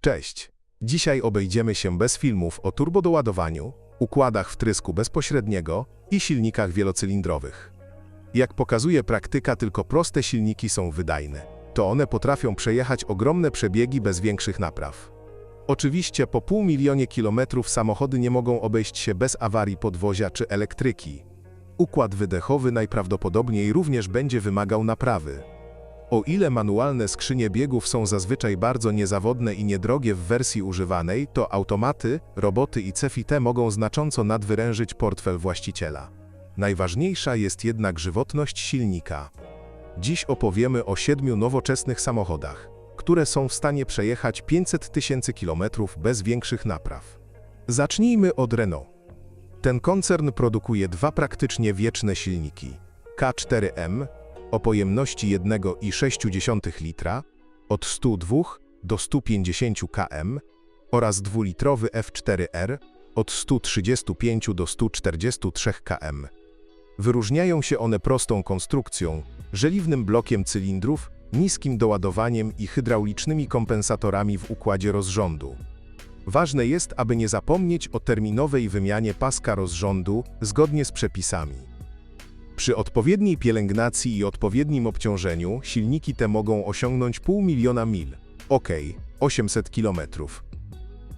Cześć! Dzisiaj obejdziemy się bez filmów o turbodoładowaniu, układach wtrysku bezpośredniego i silnikach wielocylindrowych. Jak pokazuje praktyka, tylko proste silniki są wydajne. To one potrafią przejechać ogromne przebiegi bez większych napraw. Oczywiście po pół milionie kilometrów samochody nie mogą obejść się bez awarii podwozia czy elektryki. Układ wydechowy najprawdopodobniej również będzie wymagał naprawy. O ile manualne skrzynie biegów są zazwyczaj bardzo niezawodne i niedrogie w wersji używanej, to automaty, roboty i CFIT mogą znacząco nadwyrężyć portfel właściciela. Najważniejsza jest jednak żywotność silnika. Dziś opowiemy o siedmiu nowoczesnych samochodach, które są w stanie przejechać 500 tysięcy kilometrów bez większych napraw. Zacznijmy od Renault. Ten koncern produkuje dwa praktycznie wieczne silniki. K4M o pojemności 1,6 litra od 102 do 150 km oraz dwulitrowy F4R od 135 do 143 km. Wyróżniają się one prostą konstrukcją, żeliwnym blokiem cylindrów, niskim doładowaniem i hydraulicznymi kompensatorami w układzie rozrządu. Ważne jest, aby nie zapomnieć o terminowej wymianie paska rozrządu zgodnie z przepisami. Przy odpowiedniej pielęgnacji i odpowiednim obciążeniu silniki te mogą osiągnąć pół miliona mil, ok, 800 km.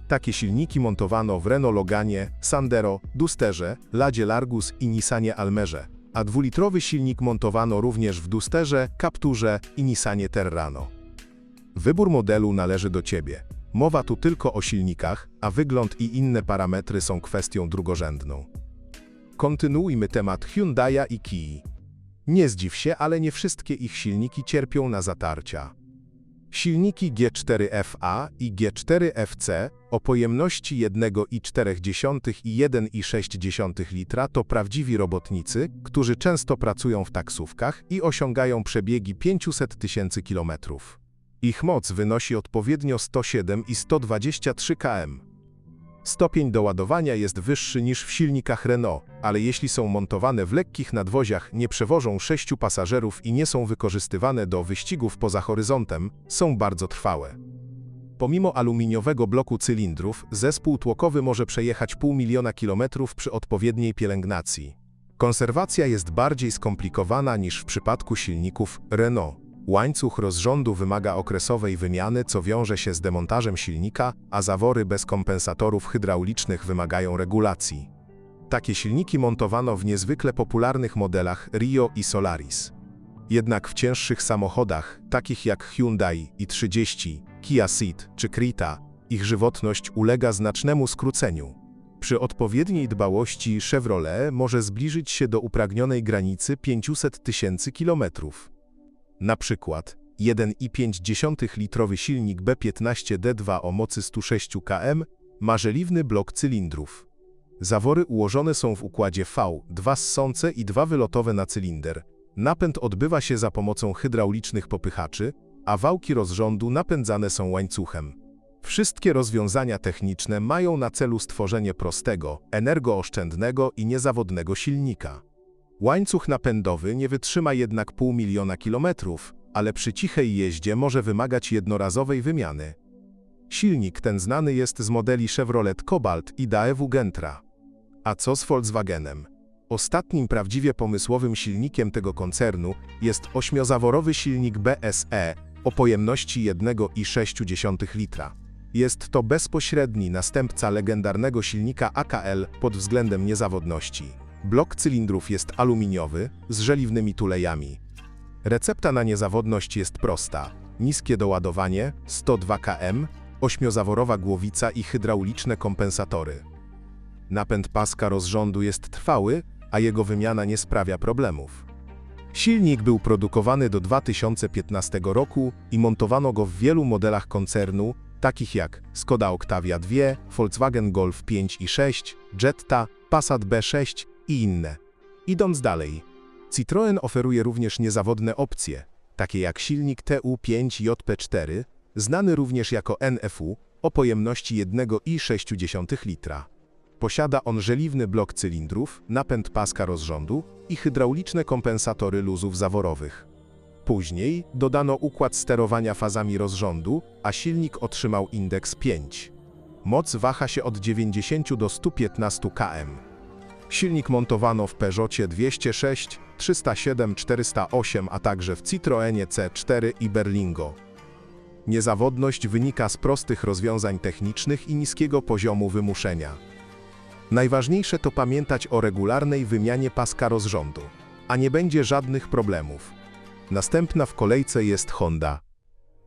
Takie silniki montowano w Renault Loganie, Sandero, Dusterze, Ladzie Largus i Nissanie Almerze, a dwulitrowy silnik montowano również w Dusterze, Capturze i Nissanie Terrano. Wybór modelu należy do Ciebie. Mowa tu tylko o silnikach, a wygląd i inne parametry są kwestią drugorzędną. Kontynuujmy temat Hyundai'a i Kii. Nie zdziw się, ale nie wszystkie ich silniki cierpią na zatarcia. Silniki G4FA i G4FC o pojemności 1,4 i 1,6 litra to prawdziwi robotnicy, którzy często pracują w taksówkach i osiągają przebiegi 500 tysięcy kilometrów. Ich moc wynosi odpowiednio 107 i 123 km. Stopień doładowania jest wyższy niż w silnikach Renault, ale jeśli są montowane w lekkich nadwoziach, nie przewożą sześciu pasażerów i nie są wykorzystywane do wyścigów poza horyzontem, są bardzo trwałe. Pomimo aluminiowego bloku cylindrów, zespół tłokowy może przejechać pół miliona kilometrów przy odpowiedniej pielęgnacji. Konserwacja jest bardziej skomplikowana niż w przypadku silników Renault. Łańcuch rozrządu wymaga okresowej wymiany, co wiąże się z demontażem silnika, a zawory bez kompensatorów hydraulicznych wymagają regulacji. Takie silniki montowano w niezwykle popularnych modelach Rio i Solaris. Jednak w cięższych samochodach, takich jak Hyundai i30, Kia Ceed czy Krita, ich żywotność ulega znacznemu skróceniu. Przy odpowiedniej dbałości Chevrolet może zbliżyć się do upragnionej granicy 500 tysięcy kilometrów. Na przykład 1,5 litrowy silnik B15D2 o mocy 106 km ma żeliwny blok cylindrów. Zawory ułożone są w układzie V, dwa ssące i dwa wylotowe na cylinder. Napęd odbywa się za pomocą hydraulicznych popychaczy, a wałki rozrządu napędzane są łańcuchem. Wszystkie rozwiązania techniczne mają na celu stworzenie prostego, energooszczędnego i niezawodnego silnika. Łańcuch napędowy nie wytrzyma jednak pół miliona kilometrów, ale przy cichej jeździe może wymagać jednorazowej wymiany. Silnik ten znany jest z modeli Chevrolet Cobalt i Daewoo Gentra. A co z Volkswagenem? Ostatnim prawdziwie pomysłowym silnikiem tego koncernu jest ośmiozaworowy silnik BSE o pojemności 1,6 litra. Jest to bezpośredni następca legendarnego silnika AKL pod względem niezawodności. Blok cylindrów jest aluminiowy, z żeliwnymi tulejami. Recepta na niezawodność jest prosta. Niskie doładowanie, 102 km, ośmiozaworowa głowica i hydrauliczne kompensatory. Napęd paska rozrządu jest trwały, a jego wymiana nie sprawia problemów. Silnik był produkowany do 2015 roku i montowano go w wielu modelach koncernu, takich jak Skoda Octavia 2, Volkswagen Golf 5 i 6, Jetta, Passat B6 i inne. Idąc dalej, Citroën oferuje również niezawodne opcje, takie jak silnik TU5JP4, znany również jako NFU, o pojemności 1,6 litra. Posiada on żeliwny blok cylindrów, napęd paska rozrządu i hydrauliczne kompensatory luzów zaworowych. Później dodano układ sterowania fazami rozrządu, a silnik otrzymał indeks 5. Moc waha się od 90 do 115 km. Silnik montowano w Peugeotie 206, 307, 408, a także w Citroenie C4 i Berlingo. Niezawodność wynika z prostych rozwiązań technicznych i niskiego poziomu wymuszenia. Najważniejsze to pamiętać o regularnej wymianie paska rozrządu, a nie będzie żadnych problemów. Następna w kolejce jest Honda.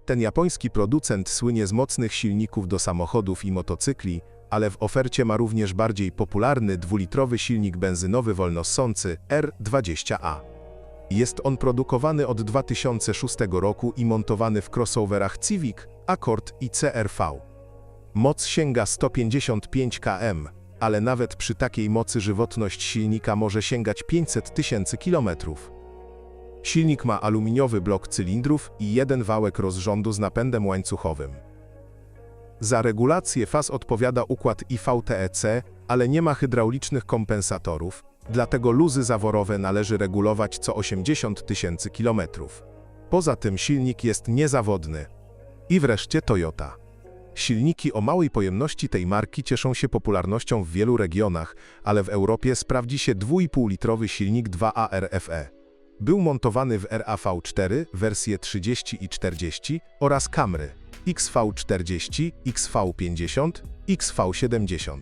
Ten japoński producent słynie z mocnych silników do samochodów i motocykli, ale w ofercie ma również bardziej popularny dwulitrowy silnik benzynowy wolnossący R20A. Jest on produkowany od 2006 roku i montowany w crossoverach Civic, Accord i CR-V. Moc sięga 155 km, ale nawet przy takiej mocy żywotność silnika może sięgać 500 tysięcy kilometrów. Silnik ma aluminiowy blok cylindrów i jeden wałek rozrządu z napędem łańcuchowym. Za regulację faz odpowiada układ IVTEC, ale nie ma hydraulicznych kompensatorów, dlatego luzy zaworowe należy regulować co 80 tysięcy kilometrów. Poza tym silnik jest niezawodny. I wreszcie Toyota. Silniki o małej pojemności tej marki cieszą się popularnością w wielu regionach, ale w Europie sprawdzi się 2,5-litrowy silnik 2A RFE. Był montowany w RAV4 wersje 30 i 40 oraz Camry XV40, XV50, XV70.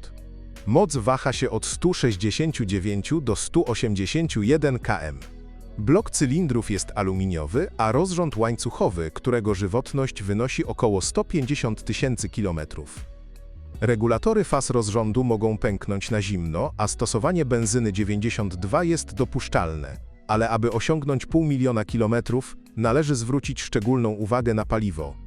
Moc waha się od 169 do 181 km. Blok cylindrów jest aluminiowy, a rozrząd łańcuchowy, którego żywotność wynosi około 150 tysięcy kilometrów. Regulatory faz rozrządu mogą pęknąć na zimno, a stosowanie benzyny 92 jest dopuszczalne, ale aby osiągnąć pół miliona kilometrów, należy zwrócić szczególną uwagę na paliwo.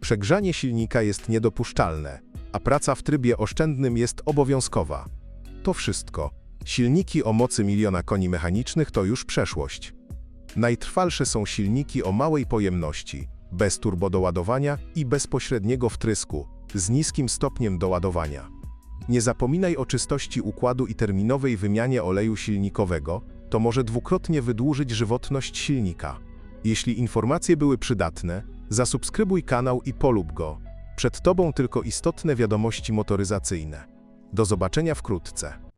Przegrzanie silnika jest niedopuszczalne, a praca w trybie oszczędnym jest obowiązkowa. To wszystko. Silniki o mocy miliona koni mechanicznych to już przeszłość. Najtrwalsze są silniki o małej pojemności, bez turbodoładowania i bezpośredniego wtrysku, z niskim stopniem doładowania. Nie zapominaj o czystości układu i terminowej wymianie oleju silnikowego, to może dwukrotnie wydłużyć żywotność silnika. Jeśli informacje były przydatne, zasubskrybuj kanał i polub go. Przed Tobą tylko istotne wiadomości motoryzacyjne. Do zobaczenia wkrótce.